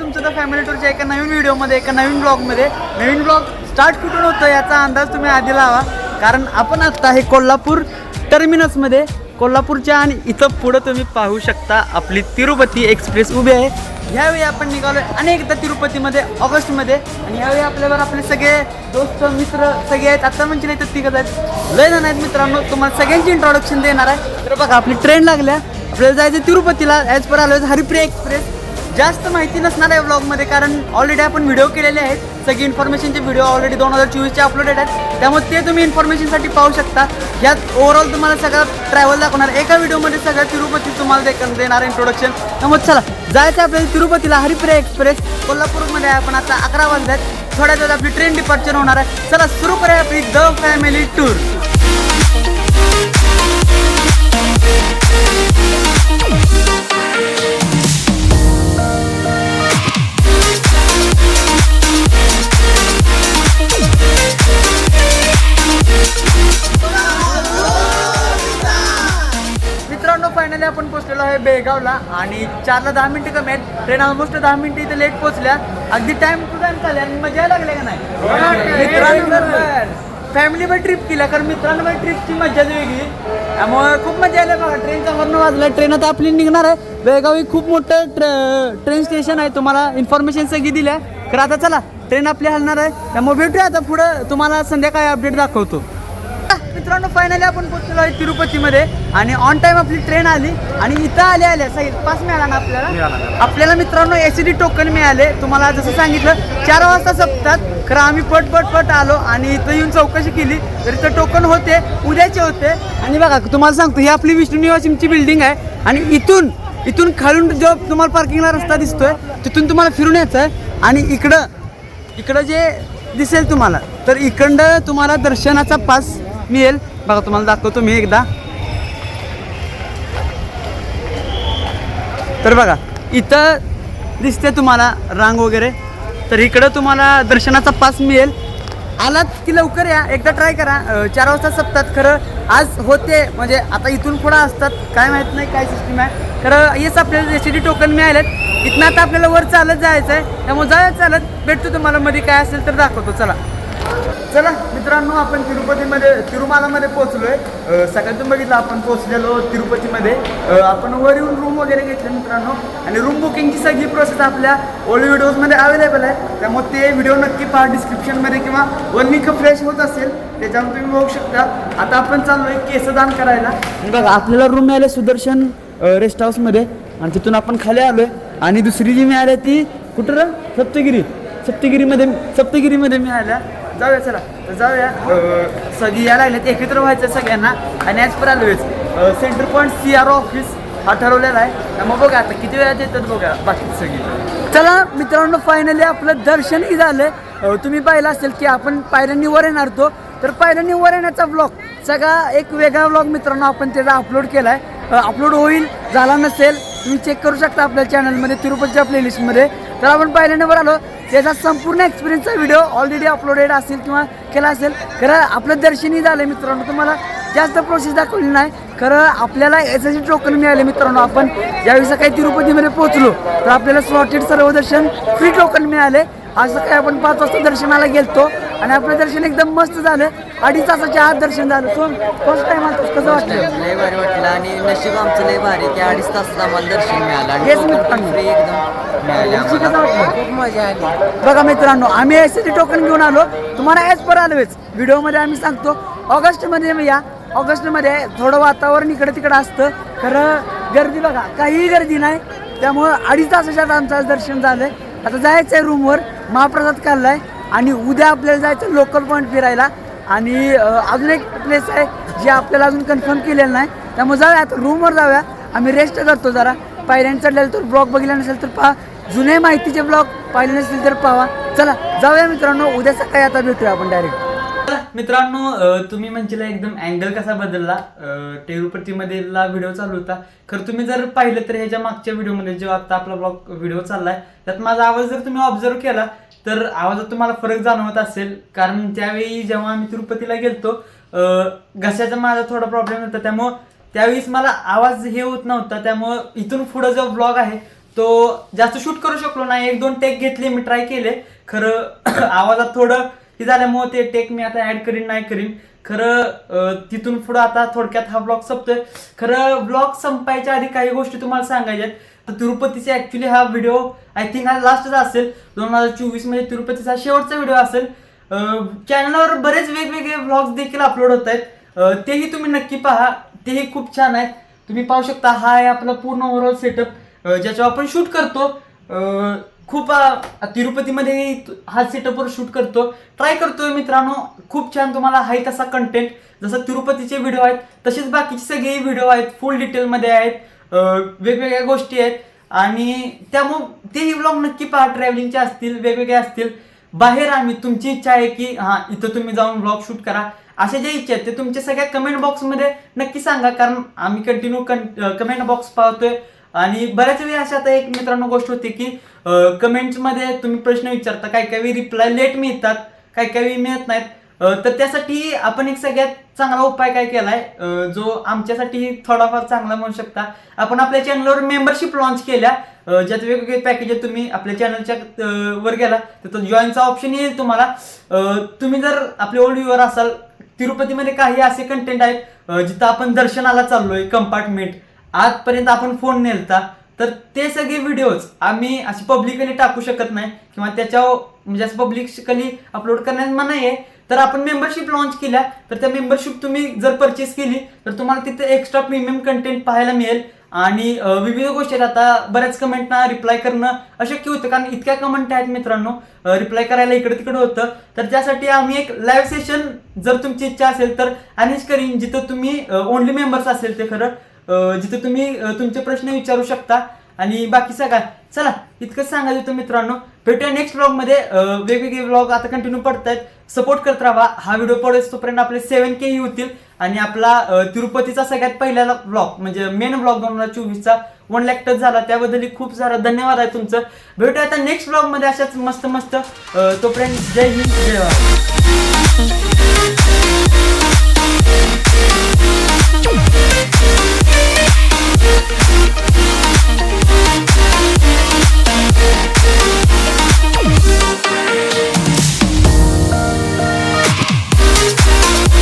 तुमचं तर फॅमिली टूरच्या एका नवीन व्हिडिओमध्ये एका नवीन ब्लॉगमध्ये नवीन ब्लॉग स्टार्ट कुठून होतं याचा अंदाज तुम्ही आधी लावा. कारण आपण आत्ता हे कोल्हापूर टर्मिनसमध्ये कोल्हापूरच्या आणि इथं पुढं तुम्ही पाहू शकता आपली तिरुपती एक्सप्रेस उभी आहे. ह्यावेळी आपण निघालोय अनेकदा तिरुपतीमध्ये ऑगस्टमध्ये. आणि यावेळी आपल्यावर आपले सगळे दोस्त मित्र सगळे आहेत. आता म्हणजे तर तिघत आहेत. लय जण आहेत मित्रांनो. तुम्हाला सगळ्यांची इंट्रोडक्शन देणार आहे. तर बघा आपली ट्रेन लागल्या. आपल्याला जायचं तिरुपतीला. ॲज पर आलो हरिप्रिया एक्सप्रेस जास्त माहिती नसणार आहे व्लॉगमध्ये कारण ऑलरेडी आपण व्हिडिओ केलेले आहेत. सगळी इन्फॉर्मेशनचे व्हिडिओ ऑलरेडी दोन हजार चोवीसचे अपलोडेड आहेत. त्यामुळे ते तुम्ही इन्फॉर्मेशनसाठी पाहू शकता. यात ओव्हरऑल तुम्हाला सगळं ट्रॅव्हल दाखवणार. एका व्हिडिओमध्ये सगळं तिरुपती तुम्हाला दे देणार इंट्रोडक्शन त्यामुळे चला जायचं आपल्याला तिरुपतीला हरिप्रिया एक्सप्रेस कोल्हापूरमध्ये आहे आपण आता अकरा वाजल्यात थोड्या वेळात आपली ट्रेन डिपार्चर होणार आहे. चला सुरू करूया आपली द फॅमिली टूर फायनली आपण पोहोचलेलो आहे बेळगावला. आणि चारला दहा मिनिटं कमी आहेत. ट्रेन ऑलमोस्ट दहा मिनिटं इथे लेट पोहोचल्या. अगदी टाइम टू टाइम चालले आणि मजा लागल्या का नाही? मित्रांनो फॅमिलीवर ट्रिप केल्या कारण मित्रांनो ट्रिपची मजाच वेगळी. त्यामुळे खूप मजा आली बघा ट्रेनचा हॉर्न वाजला ट्रेन आता आपली निघणार आहे. बेळगाव ही खूप मोठं ट्रेन स्टेशन आहे. तुम्हाला इन्फॉर्मेशन सगळी दिल्या. तर आता चला ट्रेन आपली हलणार आहे. त्यामुळे भेटूया आता पुढं. तुम्हाला संध्याकाळी अपडेट दाखवतो. मित्रांनो फायनली आपण पोहोचलो आहे तिरुपतीमध्ये. आणि ऑन टाइम आपली ट्रेन आली. आणि इथं आले आले सगळे पास मिळाला ना आपल्याला? आपल्याला मित्रांनो एस डी टोकन मिळाले. तुम्हाला जसं सांगितलं चार वाजता सपतात. खरं आम्ही पट पट पट आलो आणि इथं येऊन चौकशी केली. तर इथं टोकन होते उद्याचे होते. आणि बघा तुम्हाला सांगतो ही आपली विष्णू निवासिमची बिल्डिंग आहे. आणि इथून इथून खालून जो तुम्हाला पार्किंगला रस्ता दिसतोय तिथून तुम्हाला फिरून यायचं आहे आणि इकडं इकडं जे दिसेल तुम्हाला तर इकडं तुम्हाला दर्शनाचा पास मिळेल. बघा तुम्हाला दाखवतो मी एकदा. तर बघा इथं दिसते तुम्हाला रांग वगैरे. तर इकडं तुम्हाला दर्शनाचा पास मिळेल. आलात की लवकर या? एकदा ट्राय करा. चार वाजता सपतात. खरं आज होते. म्हणजे आता इथून पुढं असतात. काय माहीत नाही काय सिस्टीम आहे. खरं हेच आपल्याला एस टी टोकन मिळालेत. इथनं आता आपल्याला वर चालत जायचं आहे त्यामुळे जायचं चालत. भेटतो तुम्हाला. मध्ये काय असेल तर दाखवतो. चला. चला मित्रांनो आपण तिरुपतीमध्ये तिरुमालामध्ये पोहोचलोय. आहे सकाळतून बघितलं आपण पोहोचलेलो तिरुपतीमध्ये. आपण वर येऊन रूम वगैरे घेतले मित्रांनो. आणि रूम बुकिंगची सगळी प्रोसेस आपल्या ओल्ड व्हिडिओजमध्ये अवेलेबल आहे. त्यामुळे ते व्हिडिओ नक्की पहा डिस्क्रिप्शनमध्ये किंवा वन फ्रेश होत असेल त्याच्यावर तुम्ही बघू शकता. आता आपण चाललोय केसदान करायला. बघा आपल्याला रूम मिळाले सुदर्शन रेस्ट हाऊसमध्ये आणि तिथून आपण खाली आलोय. आणि दुसरी जी मिळाली ती कुठं सप्तगिरी. सप्तगिरीमध्ये सप्तगिरीमध्ये मिळाल्या. जाऊया चला. तर जाऊया. सगळी या लागल्यात एकत्र व्हायचं सगळ्यांना. आणि as per आलोयच centre point C R office हा ठरवलेला आहे. त्यामुळे बघा आता किती वेळात येतात बघा बाकी सगळी. चला मित्रांनो फायनली आपलं दर्शनही झालं. तुम्ही पाहिलं असेल की आपण पायऱ्यांनी वर येणार तो तर पायऱ्यांनी वर येण्याचा ब्लॉग सगळा एक वेगळा ब्लॉग मित्रांनो आपण त्याचा अपलोड केला आहे अपलोड होईल झाला नसेल तुम्ही चेक करू शकता आपल्या चॅनलमध्ये तिरुपतीच्या प्लेलिस्टमध्ये तर आपण पहिल्यांदावर आलो. त्याचा संपूर्ण एक्सपिरियन्सचा व्हिडिओ ऑलरेडी अपलोडेड असेल किंवा केला असेल. खरं आपलं दर्शनही झालं मित्रांनो. तुम्हाला जास्त प्रोसेस दाखवली नाही. खरं आपल्याला याचे टोकन मिळाले मित्रांनो आपण ज्यावेळी सकाळी तिरुपतीमध्ये पोहोचलो तर आपल्याला स्लॉटेड सर्व दर्शन फ्री टोकन मिळाले. आज सकाळी आपण पाच वाजता दर्शनाला गेलतो आणि आपलं दर्शन एकदम मस्त झालं. अडीच तासाच्या आत दर्शन झालं. सो फर्स्ट टाइम आलं कसं वाटलं? लय भारी वाटलं आणि नशीब आमचं लय भारी की अडीच तासात आम्हाला दर्शन मिळालं आणि हेच मित्रांनो. पण free एकदम मिळाले तुमची कसं आम्हाला वाटलं? खूप मजा आली. बघा मित्रांनो आम्ही एस टोकन घेऊन आलो. तुम्हाला ॲज पर आलोच व्हिडिओमध्ये आम्ही सांगतो ऑगस्टमध्ये या. ऑगस्टमध्ये थोडं वातावरण इकडे तिकडं असतं. खरं गर्दी बघा काहीही गर्दी नाही. त्यामुळं अडीच तासाच्या आत आमचं आज दर्शन झालं आता जायचं आहे रूमवर महाप्रसाद खाल्लाय. आणि उद्या आपल्याला जायचं लोकल पॉईंट फिरायला. आणि अजून एक प्लेस आहे जे आपल्याला अजून कन्फर्म केलेलं नाही. त्यामुळे जाऊया आता रूमवर जाऊया. आम्ही रेस्ट करतो जरा. पायऱ्यांनी चढलेलं तर ब्लॉग बघितला नसेल तर पहा. जुने माहितीचे ब्लॉग पाहिले नसतील तर पहा. चला जाऊया मित्रांनो. उद्या सकाळी आता भेटूया आपण डायरेक्ट मित्रांनो तुम्ही म्हणजे एकदम अँगल कसा बदलला? अं, तिरुपतीमधला व्हिडिओ चालू होता. खरं तुम्ही जर पाहिलं तर ह्याच्या मागच्या व्हिडिओमध्ये जो आता आपला ब्लॉग व्हिडिओ चाललाय त्यात माझा आवाज जर तुम्ही ऑब्झर्व केला तर आवाजात तुम्हाला फरक जाणवत असेल. कारण त्यावेळी जेव्हा आम्ही तिरुपतीला गेलतो घशाचा माझा थोडा प्रॉब्लेम होता. त्यामुळं त्यावेळीस मला आवाज हे होत नव्हता. त्यामुळं इथून पुढं जो ब्लॉग आहे तो जास्त शूट करू शकलो नाही. एक दोन टेक घेतले मी ट्राय केले. खरं आवाजात थोडं हे झाल्यामुळे ते टेक मी आता ऍड करीन नाही करीन. खरं तिथून पुढं आता थोडक्यात हा ब्लॉग संपतोय. खरं ब्लॉग संपायच्या आधी काही गोष्टी तुम्हाला सांगायच्या आहेत. तर तिरुपतीचा ऍक्च्युली हा व्हिडिओ आय थिंक हा लास्टचा असेल. दोन हजार चोवीसमध्ये तिरुपतीचा शेवटचा व्हिडिओ असेल. चॅनलवर बरेच वेगवेगळे ब्लॉग्स देखील अपलोड होत आहेत. तेही तुम्ही नक्की पहा. तेही खूप छान आहेत. तुम्ही पाहू शकता हा आहे आपला पूर्ण ओव्हरऑल सेटअप ज्याच्यावर आपण शूट करतो. खूप तिरुपतीमध्ये हा सेटअपवर शूट करतो. ट्राय करतोय मित्रांनो. खूप छान तुम्हाला आहे तसा कंटेंट जसं तिरुपतीचे व्हिडिओ आहेत तसेच बाकीचे सगळे व्हिडिओ आहेत. फुल डिटेलमध्ये आहेत. वेगवेगळ्या गोष्टी आहेत. आणि त्यामुळं तेही ब्लॉग नक्की पहा. ट्रॅव्हलिंगचे असतील वेगवेगळे असतील. बाहेर आम्ही तुमची इच्छा आहे की हां इथं तुम्ही जाऊन ब्लॉग शूट करा. अशा ज्या इच्छा आहेत ते तुमच्या सगळ्या कमेंट बॉक्समध्ये नक्की सांगा. कारण आम्ही कंटिन्यू कमेंट बॉक्स पाहतोय. आणि बऱ्याच वेळी अशा आता एक मित्रांनो गोष्ट होती की कमेंट्समध्ये तुम्ही प्रश्न विचारता काही काही वेळी रिप्लाय लेट मिळतात काही काही वेळी मिळत नाहीत. तर त्यासाठी आपण एक सगळ्यात चांगला उपाय काय केलाय? जो आमच्यासाठी थोडाफार चांगला म्हणू शकता आपण आपल्या चॅनलवर मेंबरशिप लॉन्च केल्या. ज्यात वेगवेगळे पॅकेज तुम्ही आपल्या चॅनलच्या वर गेला तिथं जॉईनचा ऑप्शन येईल तुम्हाला. तुम्ही जर आपले ओल्ड व्ह्युअर असाल तिरुपतीमध्ये काही असे कंटेंट आहेत जिथं आपण दर्शनाला चाललोय कंपार्टमेंट आजपर्यंत आपण फोन नेलता तर ते सगळे व्हिडिओज आम्ही असे पब्लिकली टाकू शकत नाही किंवा त्याच्यावर म्हणजे असं पब्लिकली अपलोड करण्यास मनाई आहे. तर आपण मेंबरशिप लॉन्च केल्या तर त्या मेंबरशिप तुम्ही जर परचेस केली तर तुम्हाला तिथे एक्स्ट्रा प्रीमियम कंटेंट पाहायला मिळेल. आणि विविध गोष्टी आता बऱ्याच कमेंटना रिप्लाय करणं अशक्य होतं कारण इतक्या कमेंट आहेत मित्रांनो. रिप्लाय करायला इकडे तिकडे होतं. तर त्यासाठी आम्ही एक लाईव्ह सेशन जर तुमची इच्छा असेल तर अरेंज करीन जिथं तुम्ही ओनली मेंबर्स असेल ते खरं. जिथं तुम्ही तुमचे प्रश्न विचारू शकता. आणि बाकी सगळं. चला इतकंच सांगायचं होतं मित्रांनो. भेटूया नेक्स्ट ब्लॉगमध्ये वेगवेगळे ब्लॉग आता कंटिन्यू पडत आहेत सपोर्ट करत राहा. हा व्हिडिओ पडेल तोपर्यंत आपले सेवन के ही होतील. आणि आपला तिरुपतीचा सगळ्यात पहिला ब्लॉग म्हणजे मेन ब्लॉग दोन हजार चोवीसचा वन लॅक टच झाला. त्याबद्दल खूप सारा धन्यवाद आहे तुमचं. भेटूया आता नेक्स्ट ब्लॉगमध्ये अशाच मस्त मस्त तोपर्यंत जय हिंद जय भारत.